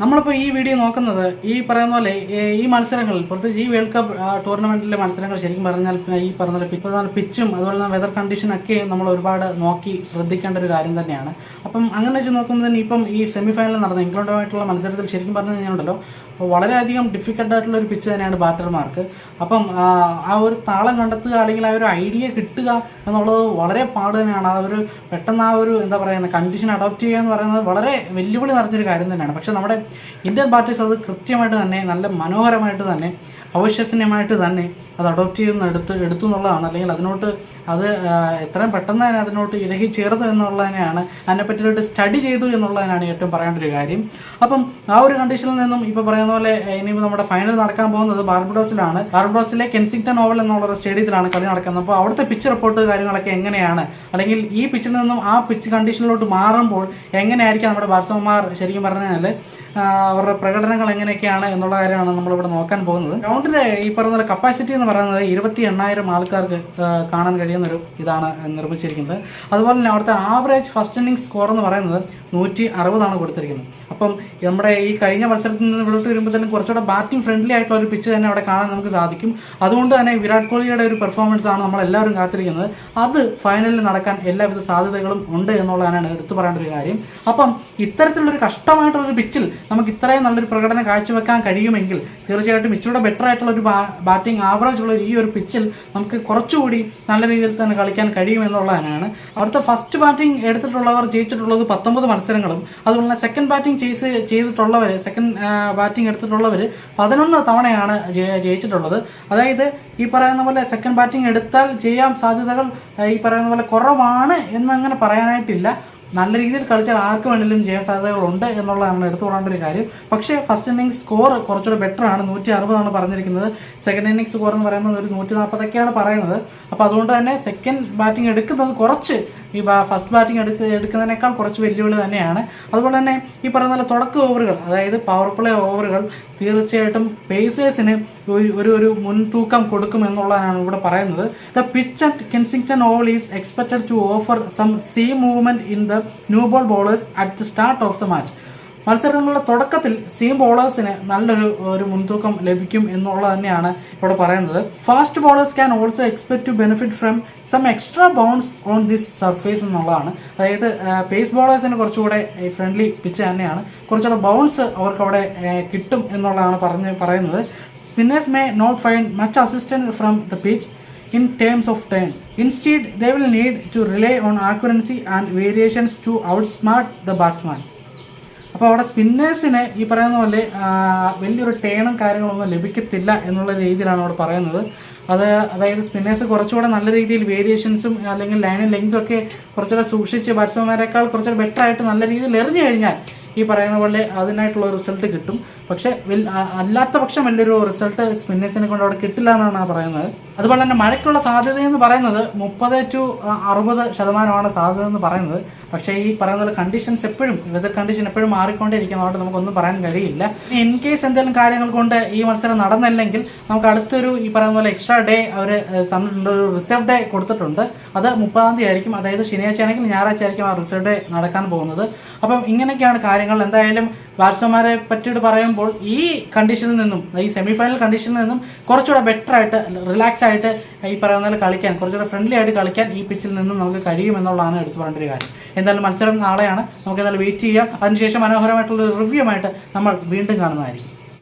നമ്മളിപ്പോൾ ഈ വീഡിയോ നോക്കുന്നത് ഈ പറയുന്ന പോലെ ഈ മത്സരങ്ങളിൽ പ്രത്യേകിച്ച് ഈ വേൾഡ് കപ്പ് ടൂർണമെന്റിലെ മത്സരങ്ങൾ ശരിക്കും പറഞ്ഞാൽ ഈ പറഞ്ഞ പോലെ പിച്ചും അതുപോലെ തന്നെ വെതർ കണ്ടീഷൻ ഒക്കെ നമ്മൾ ഒരുപാട് നോക്കി ശ്രദ്ധിക്കേണ്ട ഒരു കാര്യം തന്നെയാണ്. അപ്പം അങ്ങനെ വെച്ച് നോക്കുമ്പോൾ തന്നെ ഇപ്പം ഈ സെമി ഫൈനൽ നടന്ന ഇംഗ്ലണ്ടുമായിട്ടുള്ള മത്സരത്തിൽ ശരിക്കും പറഞ്ഞു കഴിഞ്ഞാൽ വളരെയധികം ഡിഫിക്കൽട്ട് ആയിട്ടുള്ള ഒരു പിച്ച് തന്നെയാണ് ബാറ്റർമാർക്ക്. അപ്പം ആ, ഒരു താളം കണ്ടെത്തുക അല്ലെങ്കിൽ ആ ഒരു ഐഡിയ കിട്ടുക എന്നുള്ളത് വളരെ പാട് തന്നെയാണ്. ആ ഒരു പെട്ടെന്ന് ആ ഒരു എന്താ പറയുക കണ്ടീഷൻ അഡോപ്റ്റ് ചെയ്യുക എന്ന് പറയുന്നത് വളരെ വെല്ലുവിളി നിറഞ്ഞൊരു കാര്യം തന്നെയാണ്. പക്ഷെ നമ്മുടെ ഇന്ത്യൻ പാർട്ടീസ് അത് കൃത്യമായിട്ട് തന്നെ നല്ല മനോഹരമായിട്ട് തന്നെ അവിശ്വസനീയമായിട്ട് തന്നെ അത് അഡോപ്റ്റ് ചെയ്യുന്ന എടുത്ത് എടുത്തു എന്നുള്ളതാണ്. അല്ലെങ്കിൽ അതിനോട്ട് അത് എത്രയും പെട്ടെന്ന് തന്നെ അതിനോട്ട് ഇലകി ചേർന്നു എന്നുള്ളതിനെയാണ് അതിനെപ്പറ്റിയിട്ട് സ്റ്റഡി ചെയ്തു എന്നുള്ളതിനാണ് ഏറ്റവും പറയേണ്ട ഒരു കാര്യം. അപ്പം ആ ഒരു കണ്ടീഷനിൽ നിന്നും ഇപ്പോൾ പറയുന്ന പോലെ ഇനി നമ്മുടെ ഫൈനൽ നടക്കാൻ പോകുന്നത് ബാർബഡോസിലാണ്. ബാർബഡോസിലെ കെൻസിംഗ്ടൺ ഓവൽ എന്നുള്ള സ്റ്റേഡിയത്തിലാണ് കളി നടക്കുന്നത്. അപ്പോൾ അവിടുത്തെ പിച്ച് റിപ്പോർട്ട് കാര്യങ്ങളൊക്കെ എങ്ങനെയാണ്? അല്ലെങ്കിൽ ഈ പിച്ചിൽ നിന്നും ആ പിച്ച് കണ്ടീഷനിലോട്ട് മാറുമ്പോൾ എങ്ങനെയായിരിക്കും നമ്മുടെ ബാറ്റ്സ്മാൻമാർ ശരിക്കും പറഞ്ഞാൽ അവരുടെ പ്രകടനങ്ങൾ എങ്ങനെയൊക്കെയാണ് എന്നുള്ള കാര്യമാണ് നമ്മളിവിടെ നോക്കാൻ പോകുന്നത്. ഗ്രൗണ്ടിന്റെ ഈ പറയുന്ന കപ്പാസിറ്റി എന്ന് പറയുന്നത് ഇരുപത്തി എണ്ണായിരം ആൾക്കാർക്ക് കാണാൻ കഴിയുന്ന ഒരു ഇതാണ് നിർമ്മിച്ചിരിക്കുന്നത്. അതുപോലെ തന്നെ അവിടുത്തെ ആവറേജ് ഫസ്റ്റ് ഇന്നിംഗ് സ്കോർ എന്ന് പറയുന്നത് നൂറ്റി അറുപതാണ് കൊടുത്തിരിക്കുന്നത്. അപ്പം നമ്മുടെ ഈ കഴിഞ്ഞ മത്സരത്തിൽ നിന്ന് വിളിട്ട് വരുമ്പോൾ തന്നെ കുറച്ചുകൂടെ ബാറ്റിംഗ് ഫ്രണ്ട്ലി ആയിട്ടുള്ള ഒരു പിച്ച് തന്നെ അവിടെ കാണാൻ നമുക്ക് സാധിക്കും. അതുകൊണ്ട് തന്നെ വിരാട് കോഹ്ലിയുടെ ഒരു പെർഫോമൻസ് ആണ് നമ്മൾ എല്ലാവരും കാത്തിരിക്കുന്നത്. അത് ഫൈനലിൽ നടക്കാൻ എല്ലാവിധ സാധ്യതകളും ഉണ്ട് എന്നുള്ളതാണ് എടുത്തു പറയേണ്ട ഒരു കാര്യം. അപ്പം ഇത്തരത്തിലുള്ള ഒരു കഷ്ടമായിട്ടുള്ള ഒരു പിച്ചിൽ നമുക്ക് ഇത്രയും നല്ലൊരു പ്രകടനം കാഴ്ചവെക്കാൻ കഴിയുമെങ്കിൽ തീർച്ചയായിട്ടും ഇച്ചിരൂടെ ബെറ്റർ ആയിട്ടുള്ള ഒരു ബാറ്റിംഗ് ആവറേജ് ഉള്ള ഈ ഒരു പിച്ചിൽ നമുക്ക് കുറച്ചുകൂടി നല്ല രീതിയിൽ തന്നെ കളിക്കാൻ കഴിയുമെന്നുള്ളതിനാണ് അവിടുത്തെ ഫസ്റ്റ് ബാറ്റിംഗ് എടുത്തിട്ടുള്ളവർ ജയിച്ചിട്ടുള്ളത് പത്തൊമ്പത് മത്സരങ്ങളും അതുപോലെ സെക്കൻഡ് ബാറ്റിംഗ് ചെയ്ത് ചെയ്തിട്ടുള്ളവർ സെക്കൻഡ് ബാറ്റിംഗ് എടുത്തിട്ടുള്ളവർ പതിനൊന്ന് തവണയാണ് ജയിച്ചിട്ടുള്ളത്. അതായത് ഈ പറയുന്ന പോലെ സെക്കൻഡ് ബാറ്റിംഗ് എടുത്താൽ ചെയ്യാൻ സാധ്യതകൾ ഈ പറയുന്ന പോലെ കുറവാണ് എന്നങ്ങനെ പറയാനായിട്ടില്ല. നല്ല രീതിയിൽ കളിച്ചാൽ ആർക്ക് വേണമെങ്കിലും ജയ സാധ്യതകളുണ്ട് എന്നുള്ളതാണ് എടുത്തു പറയേണ്ട ഒരു കാര്യം. പക്ഷേ ഫസ്റ്റ് ഇന്നിംഗ്സ് സ്കോർ കുറച്ചുകൂടെ ബെറ്റർ ആണ്. നൂറ്റി അറുപതാണ് പറഞ്ഞിരിക്കുന്നത്. സെക്കൻഡ് ഇന്നിംഗ്സ് സ്കോർ എന്ന് പറയുന്നത് ഒരു നൂറ്റി നാൽപ്പതൊക്കെയാണ് പറയുന്നത്. അപ്പോൾ അതുകൊണ്ട് തന്നെ സെക്കൻഡ് ബാറ്റിംഗ് എടുക്കുന്നത് കുറച്ച് ഈ ഫസ്റ്റ് ബാറ്റിംഗ് എടുക്ക എടുക്കുന്നതിനേക്കാൾ കുറച്ച് വെല്ലുവിളി തന്നെയാണ്. അതുപോലെ തന്നെ ഈ പറയുന്ന പോലെ തുടക്ക ഓവറുകൾ അതായത് പവർ പ്ലേ ഓവറുകൾ തീർച്ചയായിട്ടും പേസേഴ്സിന് ഒരു ഒരു മുൻതൂക്കം കൊടുക്കും എന്നുള്ളതാണ് ഇവിടെ പറയുന്നത്. The pitch at Kensington Oval is expected to offer some seam movement in the new ball bowlers at the start of the match മത്സരങ്ങളുടെ തുടക്കത്തിൽ സീം ബോളേഴ്സിന് നല്ലൊരു ഒരു മുൻതൂക്കം ലഭിക്കും എന്നുള്ളത് തന്നെയാണ് ഇവിടെ പറയുന്നത്. Fast bowlers can also expect to benefit from some extra bounce on this surface എന്നുള്ളതാണ്. അതായത് പേസ് ബോളേഴ്സിന് കുറച്ചുകൂടെ ഫ്രണ്ട്ലി പിച്ച് തന്നെയാണ്. കുറച്ചുകൂടെ ബൗൺസ് അവർക്ക് അവിടെ കിട്ടും എന്നുള്ളതാണ് പറഞ്ഞ് പറയുന്നത്. Spinners may not find much assistance from the pitch in terms of time instead they will need to rely on accuracy and variations to outsmart the batsman. അപ്പോൾ അവിടെ സ്പിന്നേഴ്സിന് ഈ പറയുന്ന പോലെ വലിയൊരു ടേണും കാര്യങ്ങളൊന്നും ലഭിക്കത്തില്ല എന്നുള്ള രീതിയിലാണ് അവിടെ പറയുന്നത്. അത് അതായത് സ്പിന്നേഴ്സ് കുറച്ചുകൂടെ നല്ല രീതിയിൽ വേരിയേഷൻസും അല്ലെങ്കിൽ ലൈനും ലെങ്ത് ഒക്കെ കുറച്ചുകൂടെ സൂക്ഷിച്ച് ബാറ്റ്സ്മാൻമാരെക്കാൾ കുറച്ചുകൂടെ ബെറ്റർ ആയിട്ട് നല്ല രീതിയിൽ എറിഞ്ഞു കഴിഞ്ഞാൽ ഈ പറയുന്ന പോലെ അതിനായിട്ടുള്ള റിസൾട്ട് കിട്ടും. പക്ഷേ അല്ലാത്ത പക്ഷം വലിയൊരു റിസൾട്ട് സ്പിന്നേഴ്സിനെ കൊണ്ട് അവിടെ കിട്ടില്ല എന്നാണ് പറയുന്നത്. അതുപോലെ തന്നെ മഴയ്ക്കുള്ള സാധ്യത എന്ന് പറയുന്നത് മുപ്പത് ടു അറുപത് ശതമാനമാണ് സാധ്യത എന്ന് പറയുന്നത്. പക്ഷേ ഈ പറയുന്ന പോലെ കണ്ടീഷൻസ് എപ്പോഴും വെതർ കണ്ടീഷൻ എപ്പോഴും മാറിക്കൊണ്ടിരിക്കും അതുകൊണ്ട് നമുക്കൊന്നും പറയാൻ കഴിയില്ല. ഇൻ കേസ് എന്തെങ്കിലും കാര്യങ്ങൾ കൊണ്ട് ഈ മത്സരം നടന്നില്ലെങ്കിൽ നമുക്ക് അടുത്തൊരു ഈ പറയുന്ന പോലെ എക്സ്ട്രാ ഡേ അവർ തന്നിട്ടുണ്ട്. ഒരു റിസർവ് ഡേ കൊടുത്തിട്ടുണ്ട്. അത് മുപ്പതാം തീയതി ആയിരിക്കും. അതായത് ശനിയാഴ്ച ആണെങ്കിൽ ഞായറാഴ്ച ആയിരിക്കും ആ റിസർവ് ഡേ നടക്കാൻ പോകുന്നത്. അപ്പം ഇങ്ങനെയൊക്കെയാണ് കാര്യങ്ങൾ. എന്തായാലും ബാറ്റ്സ്മാരെ പറ്റിയിട്ട് പറയുമ്പോൾ ഈ കണ്ടീഷനിൽ നിന്നും ഈ സെമിഫൈനൽ കണ്ടീഷനിൽ നിന്നും കുറച്ചുകൂടെ ബെറ്റർ ആയിട്ട് റിലാക്സ് ആയിട്ട് ഈ പറയുന്ന പോലെ കളിക്കാൻ കുറച്ചുകൂടെ ഫ്രണ്ട്ലി ആയിട്ട് കളിക്കാൻ ഈ പിച്ചിൽ നിന്നും നമുക്ക് കഴിയുമെന്നുള്ളതാണ് എടുത്തു പറയേണ്ട ഒരു കാര്യം. എന്തായാലും മത്സരം നാളെയാണ്. നമുക്ക് എന്തായാലും വെയിറ്റ് ചെയ്യാം. അതിനുശേഷം മനോഹരമായിട്ടുള്ള റിവ്യൂ ആയിട്ട് നമ്മൾ വീണ്ടും കാണുന്നതായിരിക്കും.